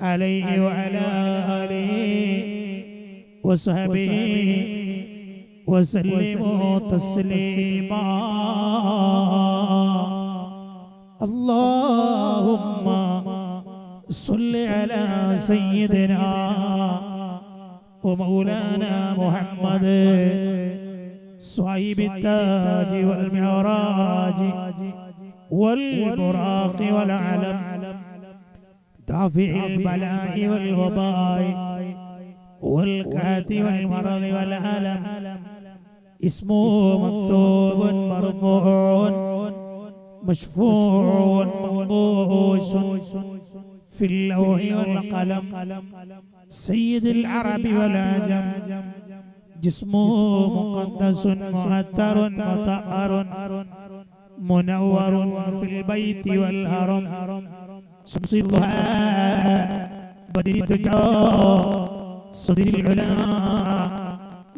عليه وعلى آله وصحبه وسلموا تسليما. اللهم صل على سيدنا ومولانا محمد صاحب التاج والمعراج والبراق والعلم. دافع البلاء والوباء والكات والمرض والألم. اسمه مكتوب مرفوع مشفوع منقوش في اللوح والقلم. سيد العرب والعجم جسمه مقدس معتر مطهر منور في البيت والهرم. شمس الضحى بدر الدجى صدر العلا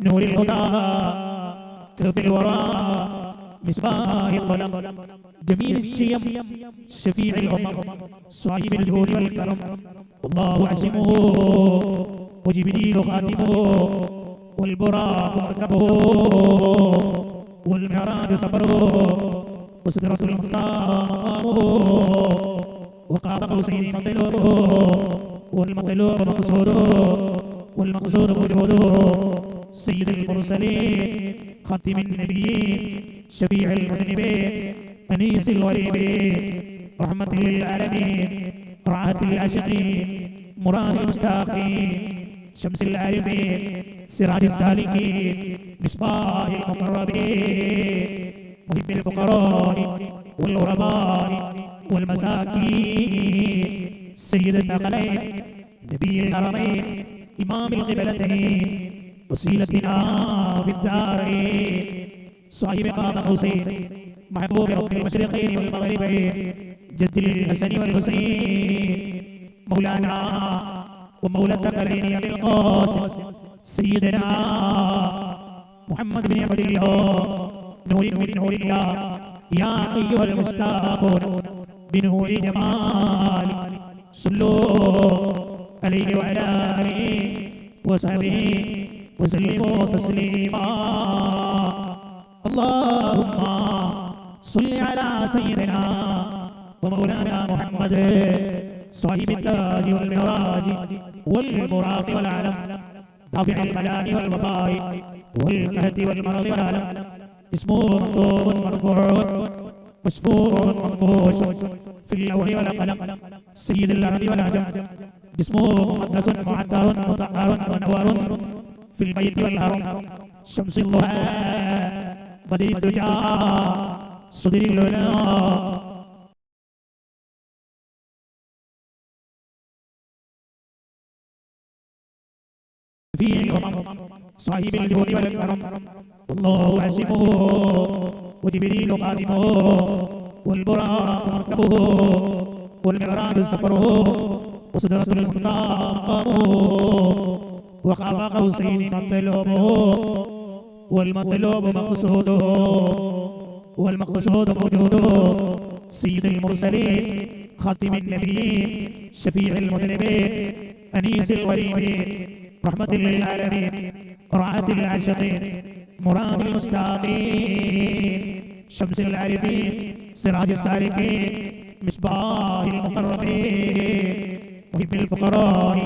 نور الهدى كف الورى مصباح الظلم جميل الشيم شفيع الأمم صاحب الجود والكرم. والله عزمه وجبريل خاتمه والبراق مركبه والمعراج صبره وسدرة المقام وقاب قوسين مطلوبه والمطلوب مقصوده والمقصود وجوده سيد المرسلين خاتم النبيين شفيع المذنبين أنيس الغريبين رحمة للعالمين رعاة العاشقين مراد المستاقين شمس العارفين سراج السالكين مصباح المقربين محب الفقراء والغرباء. والمساكين سيد الثقلين نبي الحرمين إمام القبلتين وسيلتنا في الدارين صاحب قام حسين محبوب رب المشرقين والمغربين جد الحسن والحسين مولانا ومولى الثقلين أبي القاسم سيدنا محمد بن عبد الله نور من نور الله يا أيها المشتاقون بنور جمال صلوا عليه وعلى آله وصحبه وسلموا تسليما. اللهم صل على سيدنا ومولانا محمد صاحب التاج والمعراج والبراق والعلم دافع البلاء والوباء والكهت والمرض والألم. اسمه مكتوب مرفوع. مشفوع منقوش في اللوح والقلم سيد الأرض والعجم جسمه مقدس معطر مطهر منور في البيت والهرم شمس الضحى بدر الدجى صدر العلا في الأمم صاحب الجود والكرم. والله عزمه وجبريل قادمه. والبراق مركبه. والمعراج سفره وصدرة المنتقى وقاب قوسين مطلوبه والمطلوب مقصوده. والمقصود وجوده سيد المرسلين خاتم النبيين شفيع المذنبين أنيس الغريبين رحمة للعالمين رعاة العاشقين مراد المستاقين شمس العارفين سراج السالكين مصباح المقربين محب الفقراء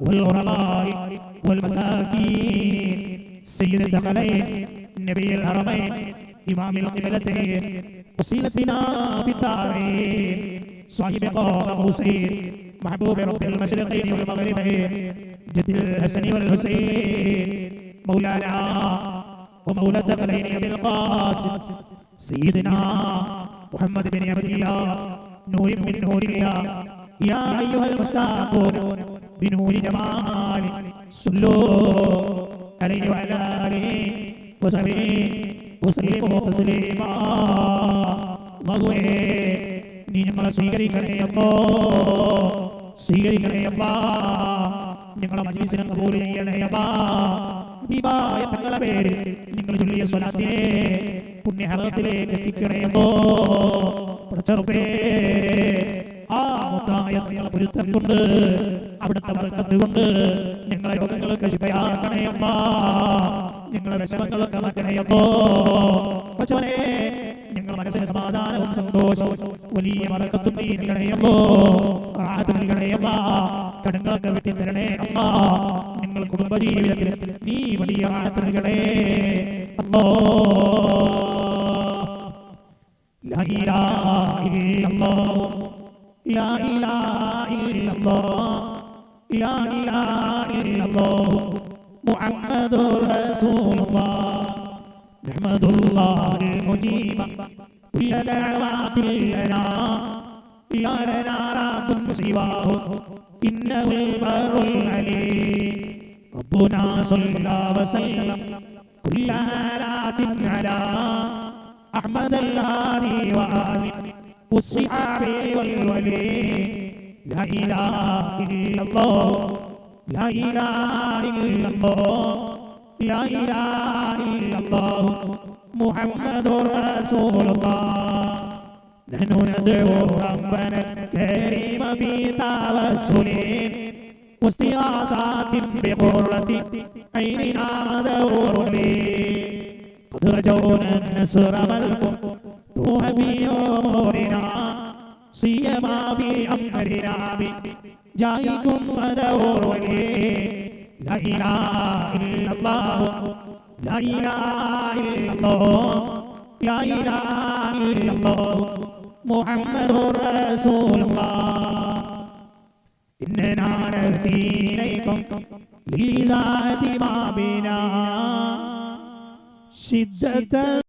والغرباء والمساكين سيد الثقلين نبي الحرمين إمام القبلتين وسيلتنا في الدارين صاحب قاب قوسين محبوب رب المشرقين والمغربين. الحسن والحسين مولانا ومولى الثقلين أبي القاسم سيدنا محمد بن عبد الله نور من نور الله يا أيها المشتاقون بنور جمال صلوا عليه وعلى آله وصحبه وسلموا تسليما മകുവേ നീ ഞങ്ങളെ സ്വീകരിക്കണേ അപ്പോ സ്വീകരിക്കണേ അപ്പാ ഞങ്ങളെ മജീസിനെ കബൂൽ ചെയ്യണേ അപ്പാ ഹബീബായ തങ്ങളെ പേര് നിങ്ങൾ ചൊല്ലിയ സ്വലാത്തിനെ പുണ്യഹലത്തിലേക്ക് എത്തിക്കണേ അപ്പോ പ്രചർപ്പേ ആ മുത്തായ തങ്ങളെ പൊരുത്തം കൊണ്ട് അവിടുത്തെ വർക്കത്ത് കൊണ്ട് ഞങ്ങളെ രോഗങ്ങൾക്ക് ശിപയാക്കണേ അമ്മ നിങ്ങളെ വിഷമങ്ങളൊക്കെ മാറ്റണേ അപ്പോ പച്ചവനെ നിങ്ങൾ മനസ്സിന് സമാധാനവും സന്തോഷവും വലിയ മറക്കത്തും നീ നൽകണേ അമ്മോ റാഹത്ത് നൽകണേ അമ്മ കടങ്ങളൊക്കെ വെട്ടി തരണേ അമ്മ നിങ്ങൾ കുടുംബജീവിതത്തിൽ നീ വലിയ റാഹത്ത് നൽകണേ അമ്മോ لا إله إلا الله لا إله إلا الله لا إله إلا الله محمد رسول الله نحمد الله المجيب كل دعوات لنا لا لنا رب سواه إنه البر العليم ربنا صلى وسلم كل آلات على أحمد الهادي وآله والصحابة والولي لا إله إلا الله لا إله إلا الله لا إله إلا الله محمد رسول الله نحن ندعو ربنا الكريم في توسل واستغاثات بقرة عيننا دور لي قد رجونا النصر والفتوح في أمورنا سيما في أمرنا جايكم ودور لي لا إله إلا الله لا إله إلا الله لا إله إلا الله محمد رسول الله إننا نهدي إليكم للإذاعة ما بنا شدة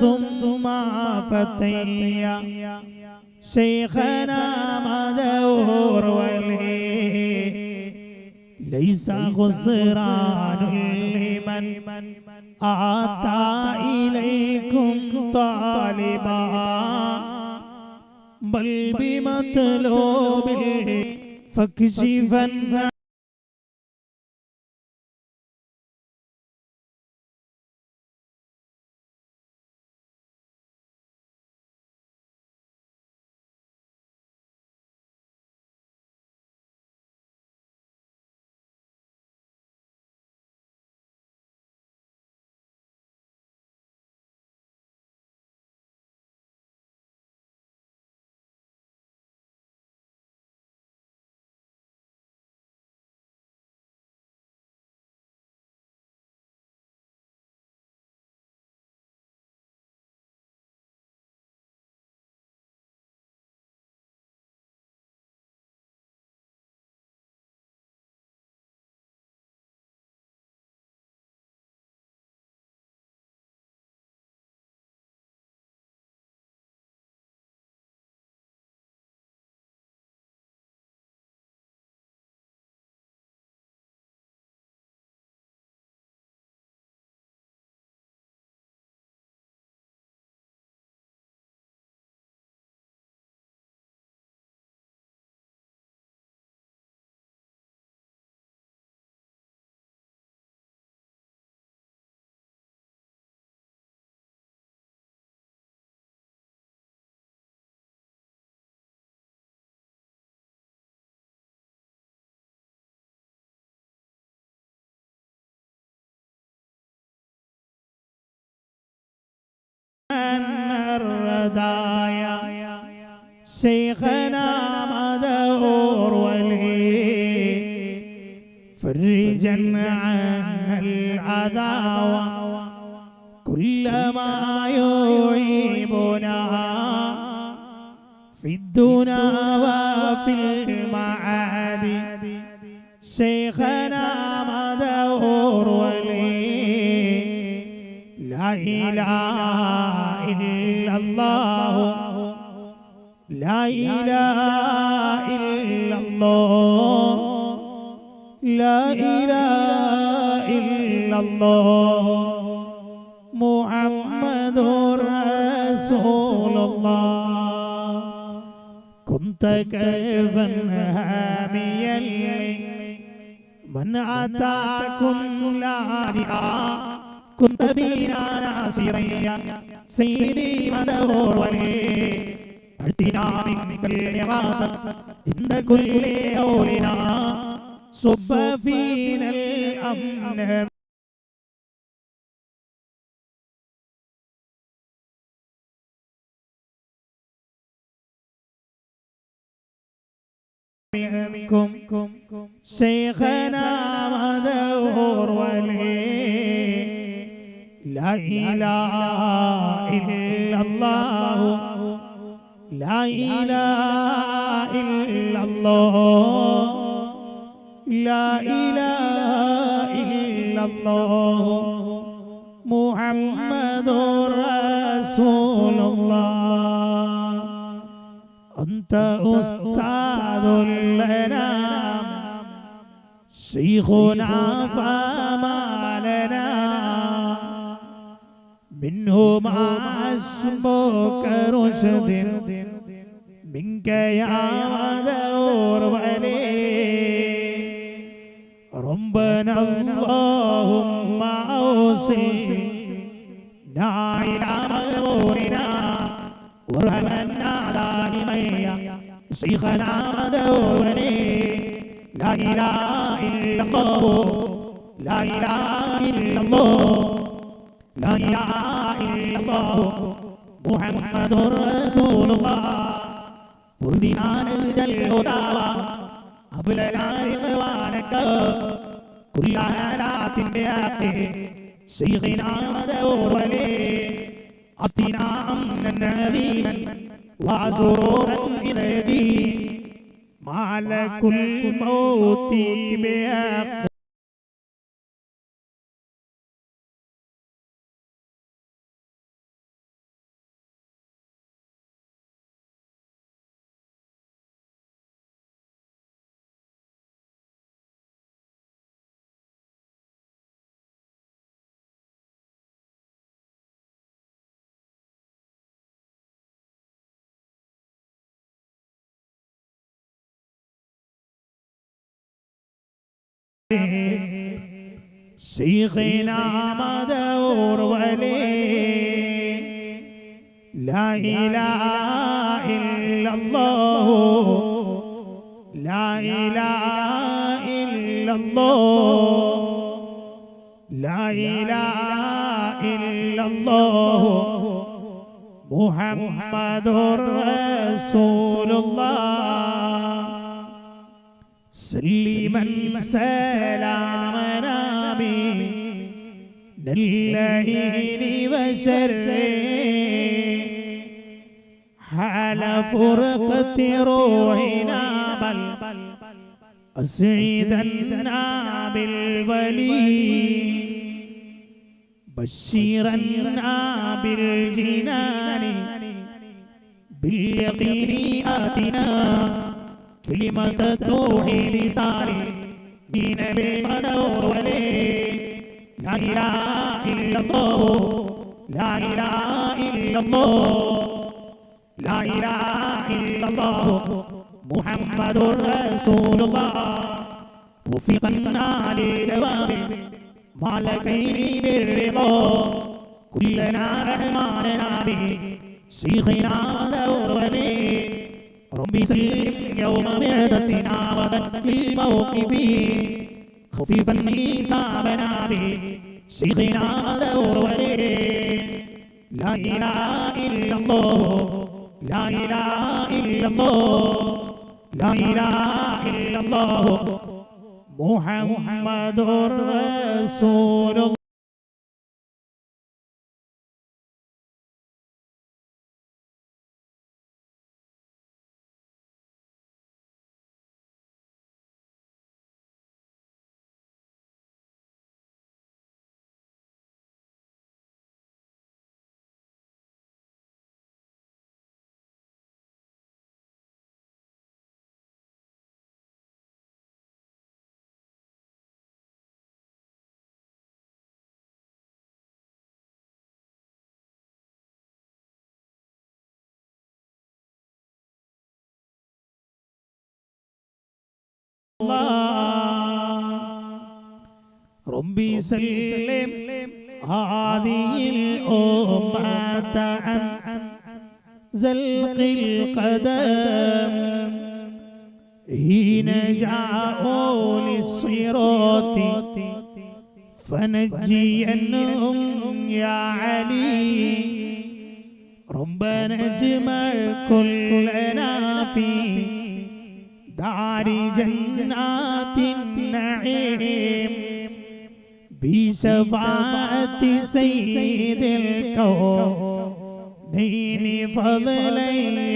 ثم فتيا. شيخنا مدور ولي. ليس خسران لمن آتى إليكم طالبا. بل بمطلوب فاكشفن الردايا. شيخنا مدور ولي. فرجا عنا العداوة. كل ما يعيبنا. في الدنا وفي المعاد شيخنا مدور ولي إله إلا الله. لا إله إلا الله. لا إله إلا الله. محمد رسول الله. كنت كيفا هاميا من أتاكم لاجئا كنت بنا ناصريا سيدي مدور ولي أعطنا منك الإغاثة عند كل أولنا صب فينا الأمن منكم شيخنا مدور ولي لا إله إلا الله لا إله إلا الله لا إله إلا الله محمد رسول الله أنت أستاذ لنا شيخنا فما لنا منه ما اسمك رشد منك يا مدور ولي ربنا اللهم أوصلنا إلى مغرورنا ورحمنا دائما يا شيخنا مدور ولي لا إله إلا الله لا إله إلا الله لا إله إلا الله محمد رسول الله وردنا الهدى أبلنا رضوانك كل آلات بحق شيخنا مدور ولي أعطنا أمنا نبينا وسرورا شيخنا مدور ولي لا إله إلا الله. لا إله إلا الله. لا إله إلا الله. محمد رسول الله. سلما سلامنا من الليل وشره حال فرقة روحنا بل أسعدنا بالولي بشرنا بالجنان باليقين آتنا كلمة التوحيد ساري من بالمدور ولي لا إله إلا الله لا إله إلا الله لا إله إلا الله محمد رسول الله وفقنا لجواب ما لكين بالرضا كلنا رحماننا به شيخنا ودور ولي ربي سلم يوم بعدتنا وذل الموقف خفيفا حسابنا به شيخنا ودور ولي لا إله إلا الله لا إله إلا الله لا إله إلا الله محمد رسول الله ربي سلم هذه الأمة عن زلق القدم. حين جاءوا للصراط فنجينهم يا علي. ربنا اجمع كلنا في دار جنات النعيم بشفاعة سيد الكونين فضلا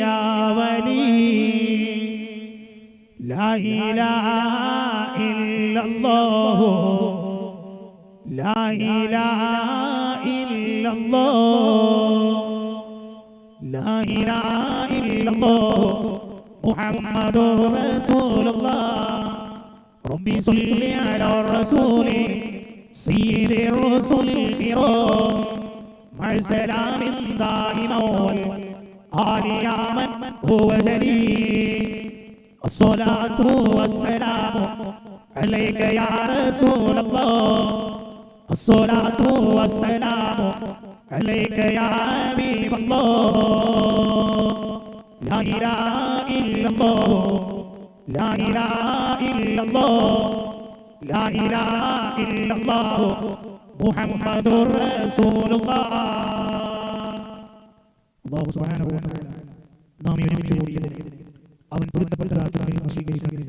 يا ولي لا إله إلا الله لا إله إلا الله لا إله إلا الله محمد رسول الله ربي صل على الرسول سيد الرسل الكرام مع سلام دائما والآل يا من هو جليل الصلاة والسلام عليك يا رسول الله الصلاة والسلام عليك يا حبيب الله لا إله إلا الله لا إله إلا الله لا إله إلا الله محمد رسول الله الله سبحانه وتعالى നാം ഈ ഒരുമിച്ച് കൂടിയതിന് അവൻ പൊരുത്തപ്പെട്ടതാക്കി സ്വീകരിക്കട്ടെ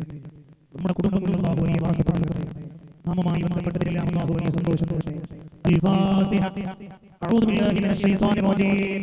നമ്മുടെ കുടുംബങ്ങളിൽ അള്ളാഹു വലിയ ഭാഗ്യപ്പെടുത്തട്ടെ നാമുമായി ബന്ധപ്പെട്ടതിലെല്ലാം അള്ളാഹു വലിയ സന്തോഷം തരട്ടെ الفاتحة أعوذ بالله من الشيطان الرجيم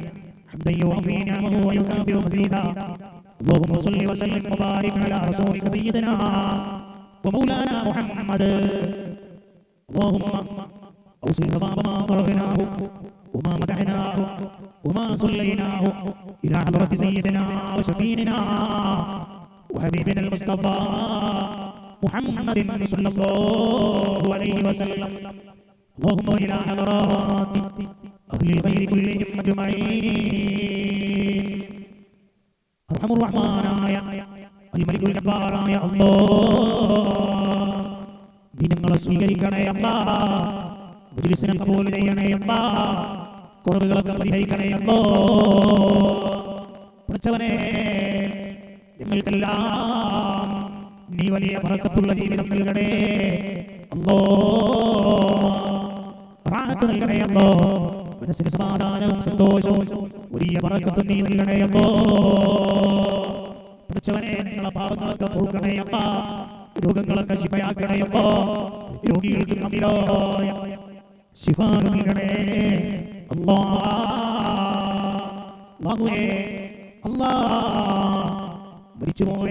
حمدا يوفي نعمه ويكافئ مزيدا. اللهم صل وسلم وبارك على رسولك سيدنا ومولانا محمد. اللهم أوصل ثواب ما قرأناه وما مدحناه وما صليناه إلى حضرة سيدنا وشفيعنا وحبيبنا المصطفى محمد صلى الله عليه وسلم. اللهم إلى حضرات أهل الخير كلهم أجمعين أرحم الرحمن الملك الجبار يا الله നീ ഞങ്ങളെ സ്വീകരിക്കണേ അമ്മ മജ്ലിസിനെ കബൂൽ ചെയ്യണേ അമ്മ കുറവുകളൊക്കെ പരിഹരിക്കണേ അമ്മോ പഠിച്ചവനെ ഞങ്ങൾക്കെല്ലാം നീ വലിയ പറക്കത്തുള്ള ജീവിതം നൽകണേ അല്ലോ റാഹത്ത് നൽകണേ അല്ലോ മനസ്സിന് സമാധാനവും സന്തോഷവും വലിയ പറക്കത്തും നീ നൽകണേ അല്ലോ പഠിച്ചവനെ നിങ്ങളെ പാപങ്ങളൊക്കെ പൊറുക്കണേ രോഗങ്ങളൊക്കെ ശിഫയാക്കണേ രോഗികൾക്ക് കമ്മിലായ ശിഫ നൽകണേ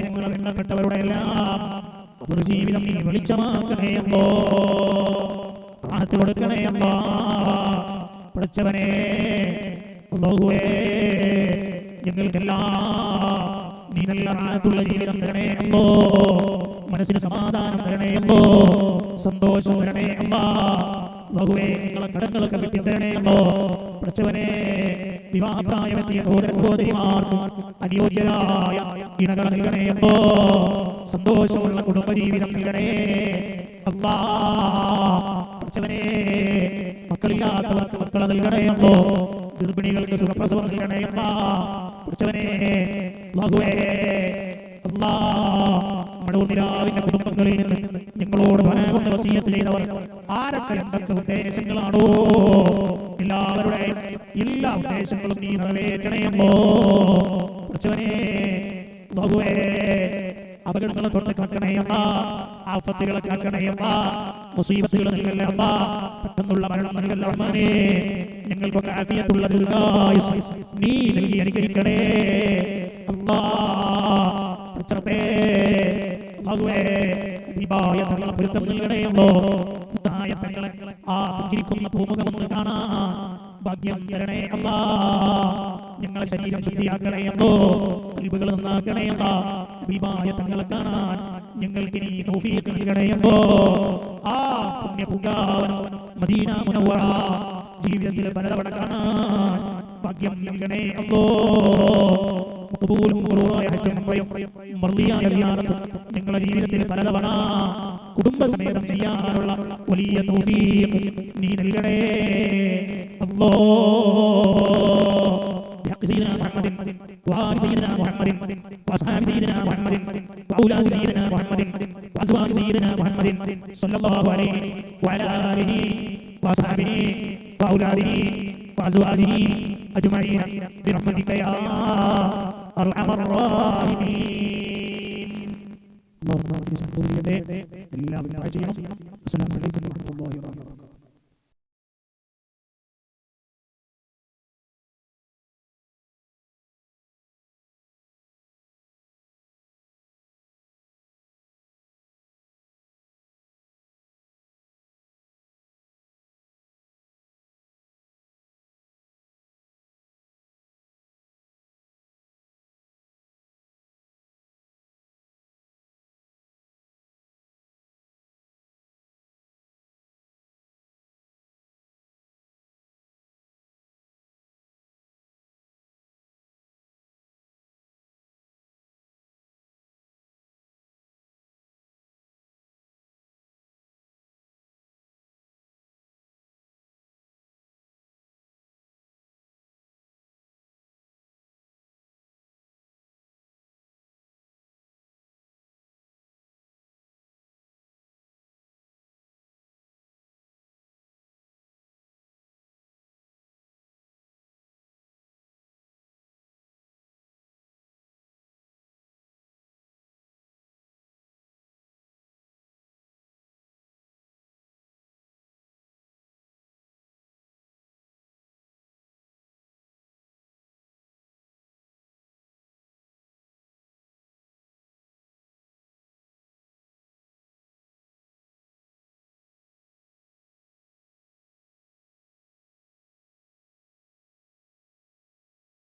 ഞങ്ങളെ എല്ലാം ഒരു ജീവിതം നീ വെളിച്ചമാക്കണേ അല്ലോ കൊടുക്കണേ പഠിച്ചവനെ അല്ലാഹുവേ ഞങ്ങൾക്കെല്ലാം നീ നല്ല റാഹത്തുള്ള ജീവിതം തരണേ അല്ലോ മനസ്സിന് സമാധാനം തരണേ അല്ലോ സന്തോഷം തരണേ അമ്മാ ബഹുവേ നിങ്ങളെ കടങ്ങളൊക്കെ വിട്ടി തരണേ അല്ലോ പഠിച്ചവനെ വിവാഹപ്രായമെത്തിയ സഹോദര സഹോദരിമാർക്ക് അനുയോജ്യരായ ഇണകൾ നൽകണേ അല്ലോ സന്തോഷമുള്ള കുടുംബജീവിതം നൽകണേ. മക്കളെ നൽകണേ അല്ലോ ഗർഭിണികൾക്ക് സുഖപ്രസവം നൽകണേ അല്ലാ. പഠിച്ചവനെ ബഹുവേ അല്ലാ. കുടുംബങ്ങളിൽ നിന്ന് ഞങ്ങളോട് പറയാവുന്ന വസീയത്ത് ചെയ്തവർ ആരൊക്കെ എന്തൊക്കെ ഉദ്ദേശങ്ങളാണോ? എല്ലാവരുടെയും എല്ലാ ഉദ്ദേശങ്ങളും നീ നിറവേറ്റണയല്ലോ കുറച്ചവനെ ബഹുവേ അപകടങ്ങളെ തൊട്ട് കാക്കണയമ്മ ആഫത്തുകളെ കാക്കണയമ്മ മുസീബത്തുകൾ നൽകല്ലമ്മ പെട്ടെന്നുള്ള മരണം നൽകല്ല അമ്മനെ ഞങ്ങൾക്കൊക്കെ ആഫിയത്തുള്ള നീ നൽകി അനുഗ്രഹിക്കണേ. അല്ലാ പടച്ചറപ്പേ, അല്ലാഹുവേ, ഹബീബായ തങ്ങളെ പൊരുത്തം നൽകണേയല്ലോ മുത്തായ തങ്ങളെ ആ പുഞ്ചിരിക്കുന്ന പൂമുഖമൊന്ന് കാണാൻ ഭാഗ്യം തരണേ അല്ലാ ഞങ്ങളെ ശരീരം ശുദ്ധിയാക്കണേയല്ലോ നന്നാക്കണേ നന്നാക്കണേയല്ല ദീപായ തങ്ങളെ കാണാൻ ഞങ്ങൾക്ക് നീ നൽകണേ നൽകണേയല്ലോ ആ പുണ്യ പൂങ്കാവനം മദീന മുനവ്വറ ജീവിതത്തിൽ പലതവണ കാണാൻ ഭാഗ്യം നൽകണേ അല്ലോ മഖബൂലും മബ്റൂറായ ഹജ്ജും ഉംറയും മർളിയായ സിയാറത്തും നിങ്ങളുടെ ജീവിതത്തിൽ പലതവണ കുടുംബസമേതം ചെയ്യാനുള്ള വലിയ തൗഫീഖ് നീ നൽകണേ അല്ലോ بحق سيدنا محمد وآل سيدنا محمد وأصحاب سيدنا محمد وأولاد سيدنا محمد وأزواج سيدنا محمد صلى الله عليه وعلى آله وأصحابه وأولاده وأزواجه أجمعين برحمتك يا أرحم الراحمين. اللهم اجعل الا بالله السلام عليكم ورحمة الله وبركاته.